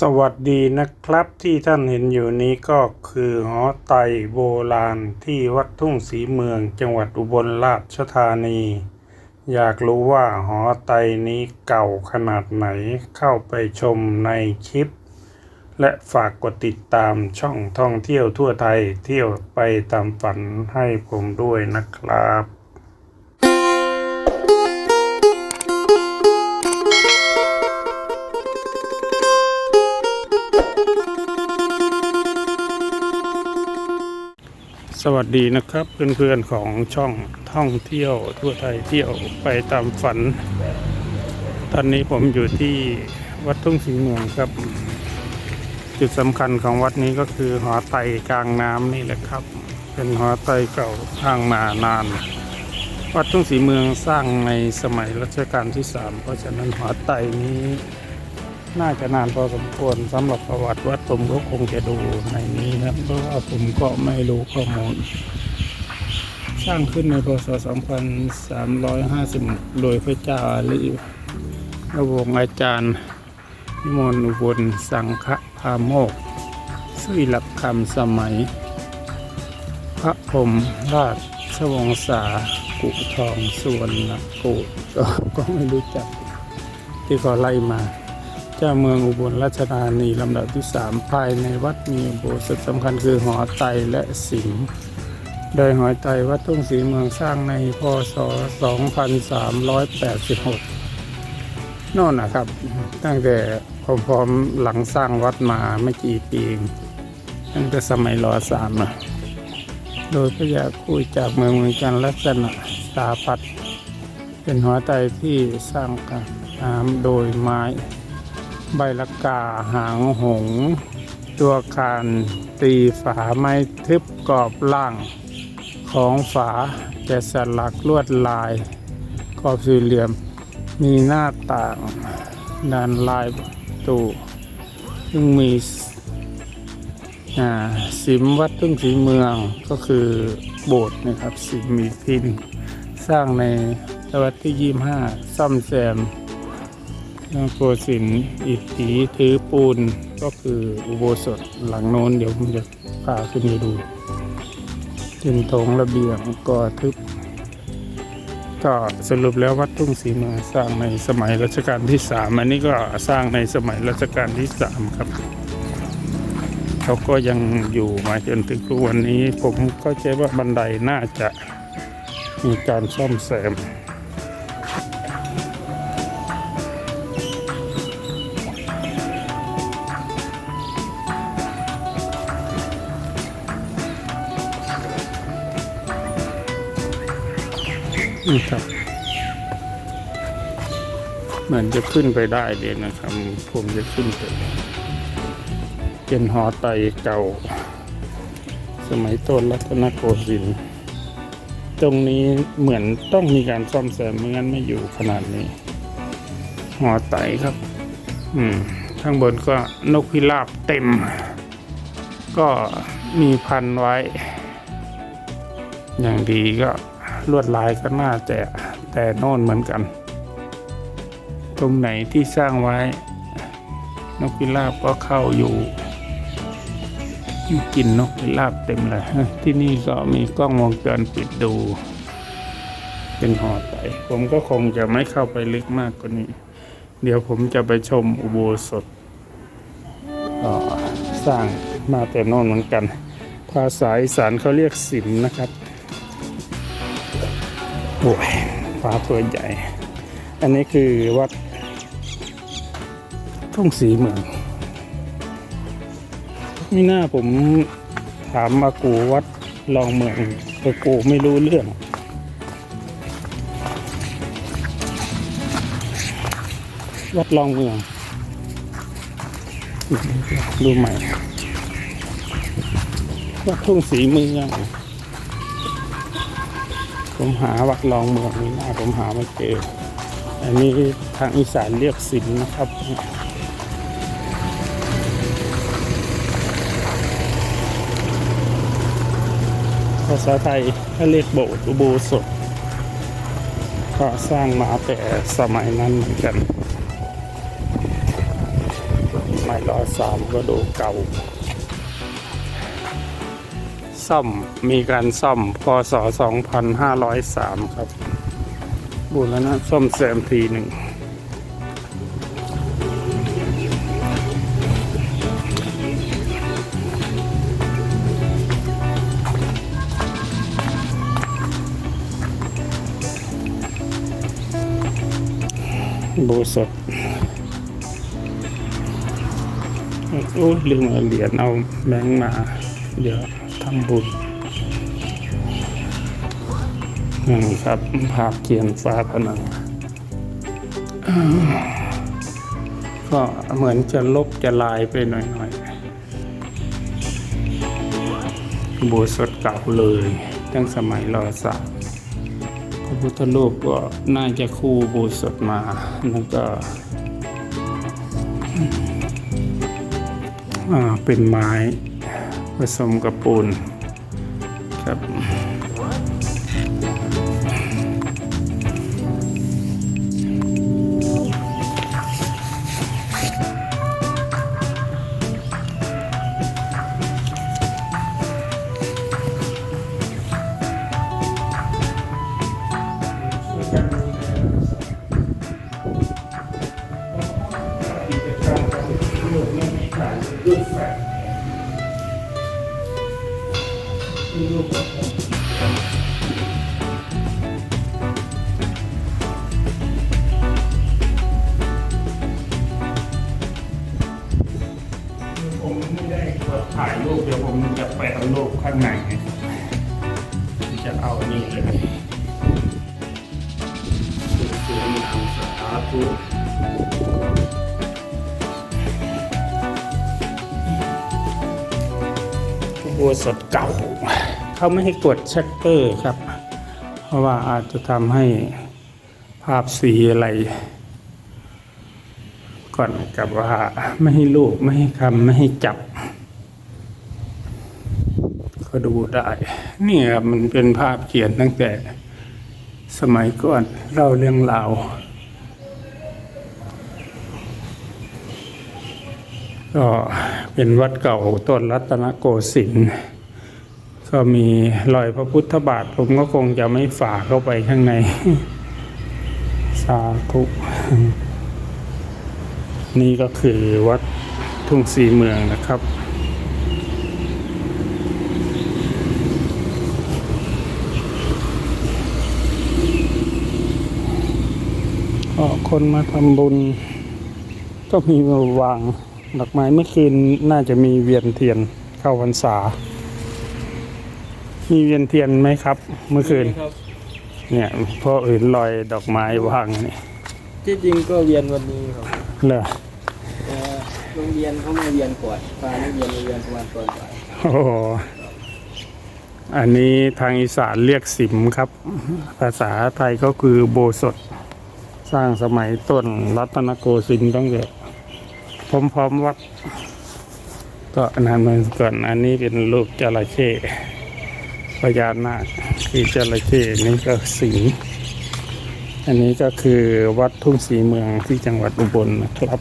สวัสดีนะครับที่ท่านเห็นอยู่นี้ก็คือหอไตโบราณที่วัดทุ่งศรีเมืองจังหวัดอุบลราชธานี อยากรู้ว่าหอไตนี้เก่าขนาดไหนเข้าไปชมในคลิป และฝากกดติดตามช่องท่องเที่ยวทั่วไทยเที่ยวไปตามฝันให้ผมด้วยนะครับ สวัสดีนะครับ เพื่อนๆของช่องท่องเที่ยวทั่วไทยเที่ยวไปตามฝัน ตอนนี้ผมอยู่ที่วัดทุ่งศรีเมืองครับ จุดสำคัญของวัดนี้ก็คือหอไตกลางน้ำนี่แหละครับ เป็นหอไตเก่าสร้างมานาน วัดทุ่งศรีเมืองสร้างในสมัยรัชกาลที่สามเพราะฉะนั้นหอไตนี้ น่าจะนานพอสมควรสำหรับประวัติวัดผมก็คงจะดูในนี้นะเพราะว่าผมก็ไม่รู้ข้อมูล สร้างขึ้นในพศ 2350 โดยพระเจ้าอาลีระวงศ์อาจารย์วิมลอุบลสังฆพาโมกสุยหลักคำสมัย พระพรมราชวงศากุทองส่วนนะกุก็ก็ไม่รู้จักที่เขาไล่มา เจ้าเมืองอุบลราชธานีลำดับที่สามภายในวัดมีโบสถ์สำคัญคือหอไตและสิงห์โดยหอไตวัดทุ่งศรีเมืองสร้างในพศ 2386โน่นนะครับ ตั้งแต่พร้อมๆหลังสร้างวัดมาไม่กี่ปีเองตั้งแต่สมัยรอสามนะโดยพระยาคุยจากเมืองเมืองจันทร์ลักษณะสาพัดเป็นหัวไตที่สร้างกันน้ำโดยไม้ ใบละกาหางหง ตัวคานตีฝาไม้ทึบกรอบล่าง ของฝาแกะสลักลวดลายขอบสี่เหลี่ยมมีหน้าต่างด้านลายตูซึ่งมีอ่าสิมวัดทุ่งสีเมืองก็คือโบสถ์นะครับสิมมีพิมพ์สร้างในศตวรรษที่ 25 ซ่อมแซม โกสินทร์อิฐถีถือปูนก็คืออุโบสถหลังโน้นเดี๋ยวผมจะพาขึ้นไปดูเป็นโถงระเบียงก่อทึบก็สรุปแล้ววัดทุ่งศรีเมืองสร้างในสมัยรัชกาลที่สามอันนี้ก็สร้างในสมัยรัชกาลที่สามครับเขาก็ยังอยู่มาจนถึงทุกวันนี้ ผมก็ใจว่าบันไดน่าจะมีการซ่อมแซม นี่ครับเหมือนจะขึ้นไปได้เลยนะครับ ผมจะขึ้นไปเป็นหอไตเก่า สมัยต้นรัตนโกสินทร์ตรงนี้เหมือนต้องมีการซ่อมแซมไม่งั้นไม่อยู่ขนาดนี้ หอไตครับ อืม ข้างบนก็นกพิราบเต็ม ก็มีพันไว้ อย่างดีก็ ลวดลายก็น่าจะแต่โน่นเหมือนกัน ตรงไหนที่สร้างไว้ นกพิราบก็เข้าอยู่กินนกพิราบเต็มเลยที่นี่ก็มีกล้องวงจรปิดดู เป็นหอไตผมก็คงจะไม่เข้าไปลึกมากกว่านี้ เดี๋ยวผมจะไปชมอุโบสถก็สร้างมาแต่โน่นเหมือนกัน ภาษาอีสานเขาเรียกสิมนะครับ โอ้ยฟ้าตัวใหญ่ อันนี้คือวัดทุ่งสีเมืองไมีหน้าผมถามมากูวัดลองเมืองแต่กูไม่รู้เรื่องวัดลองเมืองดูใหม่วัดทุ่งสีเมือง ผมหาวัดลองเมืองนี้นะผมหาไม่เจอ อันนี้ทางอีสานเรียกสินนะครับภาษาไทยก็เรียกโบสถ์อุโบสถก็สร้างมาแต่สมัยนั้นเหมือนกันสมัยยรอสามก็ดูเก่า ซ่อมมีการซ่อมพศ 2503 ครับ บูรณะซ่อมแซมทีหนึ่งบูสดโอ้ลืมเอาเหรียญเอาแบงค์มา เดี๋ยว ทำบุญนี่ครับภาพเขียนฟ้าผนัง ก็เหมือนจะลบจะลายไปหน่อยๆบูสดเก่าเลย ตั้งสมัยรอสามพระพุทธรูปก็น่าจะคู่บูสดมา แล้วก็เป็นไม้ ผสมกับปูนครับ รูปเดี๋ยวผมจะแปะรูปข้างในจะเอานี่เลยสวยงามสาธุบัวสดเก่า เขาไม่ให้กดชัตเตอร์ครับ เพราะว่าอาจจะทำให้ภาพสีอะไรก่อนกับว่าไม่ให้ลูกไม่ให้คำไม่ให้จับ ก็ดูได้นี่ครับมันเป็นภาพเขียนตั้งแต่สมัยก่อนเล่าเรื่องราวก็เป็นวัดเก่าต้นรัตนโกสินทร์ก็มีรอยพระพุทธบาท ผมก็คงจะไม่ฝ่าเข้าไปข้างใน สาธุนี่ก็คือวัดทุ่งสีเมืองนะครับ ก็ คนมาทำบุญ ก็มีมาวางดอกไม้เมื่อคืนน่าจะมีเวียนเทียนเข้าพรรษา มีเวียนเทียนไหมครับ เมื่อคืน ครับเนี่ยเพราะอื่นลอยดอกไม้วางนี่ที่จริงก็เวียนวันนี้ครับเหรอแต่โรงเรียนเขาไม่เวียนก่อนพานักเรียนมาเวียนประมาณตอนบ่ายโอ้โหอันนี้ทางอีสานเรียกสิมครับ ภาษาไทยก็คือโบสถ สร้างสมัยต้นรัตนโกสินทร์ต้องเกิดพร้อมๆวัดก็นานมาก่อนอันนี้เป็นรูปจระเข้พญานาคที่จระเข้นี่ก็สิงอันนี้ก็คือวัดทุ่งสีเมืองที่จังหวัดอุบลนะครับ